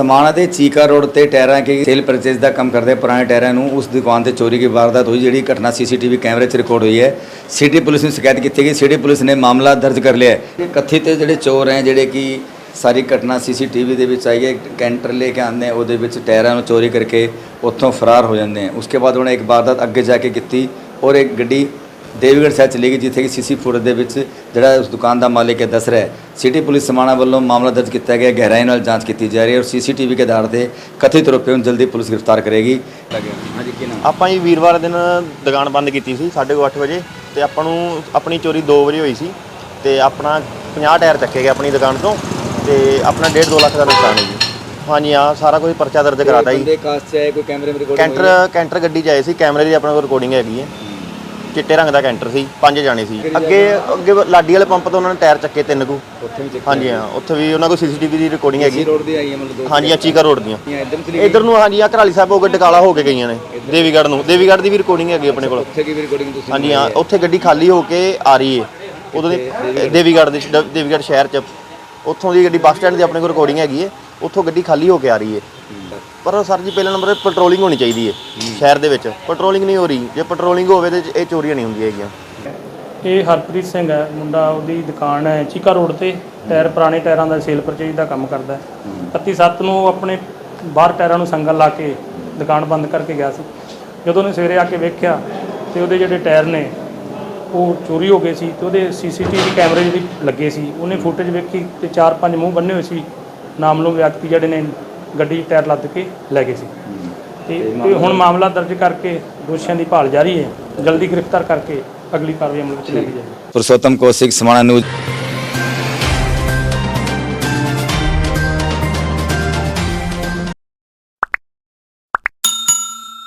ਸਮਾਣਾ ਦੇ ਚੀਕਾ ਰੋਡ ਤੇ ਟਾਇਰਾਂ ਕੇ ਸੇਲ ਪਰਚੇਸ ਦਾ ਕੰਮ ਕਰਦੇ ਪੁਰਾਣੇ ਟਾਇਰਾਂ ਨੂੰ, ਉਸ ਦੁਕਾਨ ਤੇ ਚੋਰੀ ਦੀ ਵਾਰਦਾਤ ਹੋਈ, ਜਿਹੜੀ ਘਟਨਾ ਸੀਸੀਟੀਵੀ ਕੈਮਰੇ 'ਚ ਰਿਕਾਰਡ ਹੋਈ ਹੈ। ਸਿਟੀ ਪੁਲਿਸ ਨੂੰ ਸ਼ਿਕਾਇਤ ਕੀਤੀ ਗਈ ਸਿਟੀ ਪੁਲਿਸ ਨੇ ਮਾਮਲਾ ਦਰਜ ਕਰ ਲਿਆ ਹੈ। ਕਥਿਤ ਜਿਹੜੇ ਚੋਰ ਹੈ, ਜਿਹੜੇ ਕਿ ਸਾਰੀ ਘਟਨਾ ਸੀਸੀਟੀਵੀ ਦੇ ਵਿੱਚ ਆਈ ਹੈ, ਕੈਂਟਰ ਲੈ ਕੇ ਆਉਂਦੇ ਹੈ ਉਹਦੇ ਵਿੱਚ ਟਾਇਰਾਂ ਨੂੰ ਚੋਰੀ ਕਰਕੇ ਉੱਥੋਂ ਫਰਾਰ ਹੋ ਜਾਂਦੇ ਹੈ ਉਸਕੇ ਬਾਅਦ ਉਹਨੇ ਇੱਕ ਵਾਰਦਾਤ ਅੱਗੇ ਜਾ ਕੇ ਕੀਤੀ ਔਰ ਇੱਕ ਗੱਡੀ ਦੇਵਗੜ੍ਹ ਸਾਹਿਬ ਚਲੀ ਗਈ, ਜਿੱਥੇ ਕਿ ਸੀਸੀ ਫੁਟੇਜ ਦੇ ਵਿੱਚ ਜਿਹੜਾ ਉਸ ਦੁਕਾਨ ਦਾ ਮਾਲਿਕ ਹੈ, ਦੱਸ ਰਿਹਾ ਸਿਟੀ ਪੁਲਿਸ ਸਮਾਣਾ ਵੱਲੋਂ ਮਾਮਲਾ ਦਰਜ ਕੀਤਾ ਗਿਆ ਗਹਿਰਾਈ ਨਾਲ ਜਾਂਚ ਕੀਤੀ ਜਾ ਰਹੀ ਹੈ ਔਰ ਸੀਸੀਟੀਵੀ ਦੇ ਆਧਾਰ ਤੇ ਕਥਿਤ ਆਰੋਪੀਆਂ ਨੂੰ ਜਲਦੀ ਪੁਲਿਸ ਗ੍ਰਿਫਤਾਰ ਕਰੇਗੀ। ਹਾਂਜੀ ਕੀ ਨਾਮ? ਆਪਾਂ ਜੀ ਵੀਰਵਾਰ ਦਿਨ ਦੁਕਾਨ ਬੰਦ ਕੀਤੀ ਸੀ 8:30 ਵਜੇ ਤੇ ਆਪਾਂ ਨੂੰ ਆਪਣੀ ਚੋਰੀ 2 ਵਜੇ ਹੋਈ ਸੀ ਤੇ ਆਪਣਾ 50 ਟਾਇਰ ਚੱਕੇ ਗਏ ਆਪਣੀ ਦੁਕਾਨ ਤੋਂ ਤੇ ਆਪਣਾ 1.5 2 ਲੱਖ ਦਾ ਨੁਕਸਾਨ ਹੈ ਜੀ ਹਾਂਜੀ ਆ ਸਾਰਾ ਕੁਝ ਪਰਚਾ ਦਰਜ ਕਰਾਤਾ ਜੀ। ਬੰਦੇ ਕਾਸ ਚ ਆਏ ਕੋਈ ਕੈਮਰੇ ਵਿੱਚ ਰਿਕਾਰਡ ਕੈਂਟਰ ਕੈਂਟਰ ਗੱਡੀ 'ਚ ਆਏ ਸੀ ਕੈਮਰੇ ਦੀ ਆਪਣੇ ਕੋਲ ਰਿਕਾਰਡਿੰਗ ਹੈਗੀ ਹੈ। ਚਿੱਟੇ ਰੰਗ ਦਾ ਕੈਂਟਰ ਸੀ ਪੰਜ ਜਾਣੇ ਸੀ। ਅੱਗੇ ਅੱਗੇ ਲਾਡੀ ਵਾਲੇ ਪੰਪ ਤੋਂ ਉਹਨਾਂ ਨੇ ਟਾਇਰ ਚੱਕੇ ਤਿੰਨ ਕੁ। ਉੱਥੇ ਵੀ ਚੱਕ ਹਾਂਜੀ ਹਾਂ ਉੱਥੇ ਵੀ ਉਹਨਾਂ ਕੋਲ ਸੀਸੀਟੀਵੀ ਦੀ ਰਿਕਾਰਡਿੰਗ ਹੈਗੀ। ਰੋਡ ਦੀ ਆਈ ਹੈ ਮਤਲਬ ਦੋ ਹਾਂਜੀ ਆ ਚੀਕਾ ਰੋਡ ਦੀਆਂ। ਇੱਧਰ ਨੂੰ ਚਲੀ ਇਧਰ ਨੂੰ ਹਾਂਜੀ ਆ ਘਰਾਲੀ ਸਾਹਿਬ ਹੋ ਕੇ ਟਕਾਲਾ ਹੋ ਕੇ ਗਈਆਂ ਨੇ ਦੇਵੀਗੜ੍ਹ ਨੂੰ। ਦੇਵੀਗੜ੍ਹ ਦੀ ਵੀ ਰਿਕਾਰਡਿੰਗ ਹੈਗੀ ਆਪਣੇ ਕੋਲ। ਉੱਥੇ ਕੀ ਵੀ ਰਿਕਾਰਡਿੰਗ ਤੁਸੀਂ ਹਾਂਜੀ ਹਾਂ ਉੱਥੇ ਗੱਡੀ ਖਾਲੀ ਹੋ ਕੇ ਆ ਰਹੀ ਏ ਉਦੋਂ ਦੀ ਦੇਵੀਗੜ੍ਹ ਦੇ ਦੇਵੀਗੜ੍ਹ ਸ਼ਹਿਰ ਚ। ਉੱਥੋਂ ਦੀ ਗੱਡੀ ਬੱਸ ਸਟੈਂਡ ਦੀ ਆਪਣੇ ਕੋਲ ਰਿਕਾਰਡਿੰਗ ਹੈਗੀ ਏ ਉੱਥੋਂ ਗੱਡੀ ਖਾਲੀ ਹੋ ਕੇ ਆ ਰਹੀ ਏ ਪਰ ਸਰ ਜੀ ਪਹਿਲਾ ਨੰਬਰ ਤੇ ਪੈਟਰੋਲਿੰਗ ਹੋਣੀ ਚਾਹੀਦੀ ਏ ਸ਼ਹਿਰ ਦੇ ਵਿੱਚ। ਪੈਟਰੋਲਿੰਗ ਨਹੀਂ ਹੋ ਰਹੀ। ਜੇ ਪੈਟਰੋਲਿੰਗ ਹੋਵੇ ਤੇ ਇਹ ਚੋਰੀਆਂ ਨਹੀਂ ਹੁੰਦੀਆਂ ਹੈਗੀਆਂ। ਇਹ ਹਰਪ੍ਰੀਤ ਸਿੰਘ ਹੈ ਮੁੰਡਾ ਉਹਦੀ ਦੁਕਾਨ ਹੈ ਚੀਕਾ ਰੋਡ ਤੇ। ਟਾਇਰ ਪੁਰਾਣੇ ਟਾਇਰਾਂ ਦਾ ਸੇਲ ਪਰਚੇਜ ਦਾ ਕੰਮ ਕਰਦਾ ਹੈ। 31 ਨੂੰ ਆਪਣੇ ਬਾਹਰ ਟਾਇਰਾਂ ਨੂੰ ਸੰਗਲ ਲਾ ਕੇ ਦੁਕਾਨ ਬੰਦ ਕਰਕੇ ਗਿਆ ਸੀ। ਜਦੋਂ ਉਹਨੇ ਸਵੇਰੇ ਆ ਕੇ ਵੇਖਿਆ ਤੇ ਉਹਦੇ ਜਿਹੜੇ ਟਾਇਰ ਨੇ ਉਹ ਚੋਰੀ ਹੋ ਗਏ ਸੀ ਤੇ ਉਹਦੇ ਸੀਸੀਟੀਵੀ ਕੈਮਰੇ ਜਿਹੜੀ ਲੱਗੇ ਸੀ। ਉਹਨੇ ਫੁਟੇਜ ਵੇਖੀ ਤੇ ਚਾਰ ਪੰਜ ਮੂੰਹ ਬੰਨੇ ਹੋਏ ਸੀ। ਨਾਮਲੂਮ ਵਿਅਕਤੀ ਜਿਹੜੇ ਨੇ ਗੱਡੀ 'ਚ ਟਾਇਰ ਲੱਦ ਕੇ ਲੈ ਗਏ ਸੀ। ਤੇ ਤੇ ਹੁਣ ਮਾਮਲਾ ਦਰਜ ਕਰਕੇ ਦੋਸ਼ੀਆਂ ਦੀ ਭਾਲ ਜਾਰੀ ਹੈ। ਜਲਦੀ ਗ੍ਰਿਫਤਾਰ ਕਰਕੇ ਅਗਲੀ ਕਾਰਵਾਈ ਅਮਲ ਵਿੱਚ ਲਿਆਂਦੀ ਜਾਏਗੀ ਪੁਰਸ਼ੋਤਮ ਕੌਸ਼ਿਕ ਸਮਾਣਾ ਨਿਊਜ਼।